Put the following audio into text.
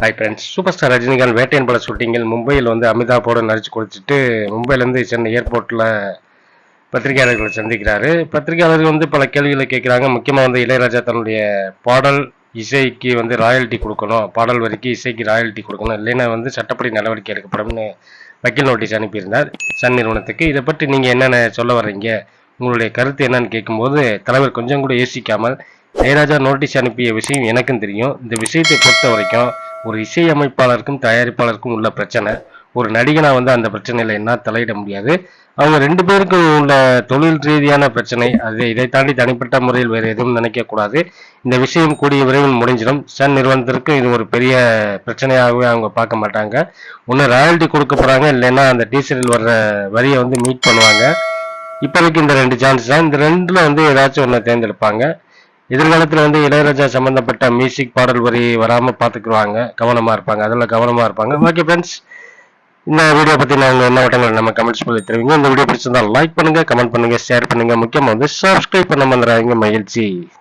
Hi friends superstar Rajinikanth Vettaiyan பட ஷூட்டிங்கில் மும்பையில் வந்து அமிதாப்போடு நடிச்சு கொடுத்துட்டு மும்பையிலேருந்து சென்னை ஏர்போர்ட்டில் பத்திரிகையாளர்களை சந்திக்கிறாரு. பத்திரிகையாளர்கள் வந்து பல கேள்விகளை கேட்குறாங்க. முக்கியமாக வந்து இளையராஜா தன்னுடைய பாடல் இசைக்கு வந்து ராயல்ட்டி கொடுக்கணும். பாடல் வரிக்கு இசைக்கு ராயல்ட்டி கொடுக்கணும். இல்லைன்னா வந்து சட்டப்படி நடவடிக்கை எடுக்கப்படும்னு வக்கீல் நோட்டீஸ் அனுப்பியிருந்தார். சன் நிறுவனத்துக்கு. இதை பற்றி நீங்கள் என்னென்ன சொல்ல வர்றீங்க? உங்களுடைய கருத்து என்னன்னு கேட்கும்போது தலைவர் கொஞ்சம் கூட யோசிக்காமல் இளையராஜா நோட்டீஸ் அனுப்பிய விஷயம் எனக்கும் தெரியும். இந்த விஷயத்தை பொறுத்த வரைக்கும் ஒரு இசையமைப்பாளருக்கும் தயாரிப்பாளருக்கும் உள்ள பிரச்சனை. ஒரு நடிகனா வந்து அந்த பிரச்சனையில என்ன தலையிட முடியாது. அவங்க ரெண்டு பேருக்கும் உள்ள தொழில் ரீதியான பிரச்சனை அது இதை தாண்டி தனிப்பட்ட முறையில் வேறு எதுவும் நினைக்க கூடாது. இந்த விஷயம் கூடிய விரைவில் முடிஞ்சிடும். சன் நிறுவனத்திற்கு இது ஒரு பெரிய பிரச்சனையாகவே அவங்க பார்க்க மாட்டாங்க. ஒன்று ராயல்ட்டி கொடுக்க போறாங்க இல்லைன்னா அந்த டீசரில் வர்ற வரியை வந்து மீட் பண்ணுவாங்க. இப்போதைக்கு இந்த ரெண்டு சான்ஸ் தான். இந்த ரெண்டுல வந்து ஏதாச்சும் ஒன்று தேர்ந்தெடுப்பாங்க. எதிர்காலத்தில் வந்து இளையராஜா சம்பந்தப்பட்ட மியூசிக் பாடல் வரி வராமல் பார்த்துக்குருவாங்க கவனமாக இருப்பாங்க. அதில் கவனமாக இருப்பாங்க. ஓகே ஃப்ரெண்ட்ஸ் இந்த வீடியோ பற்றி நாங்கள் என்ன வட்டங்கள் நம்ம கமெண்ட்ஸ் பண்ணி தெரிவிங்க. இந்த வீடியோ பிடிச்சிருந்தால் லைக் பண்ணுங்க கமெண்ட் பண்ணுங்க ஷேர் பண்ணுங்க. முக்கியமாக வந்து சப்ஸ்கிரைப் பண்ண வந்துடுறாங்க மகிழ்ச்சி.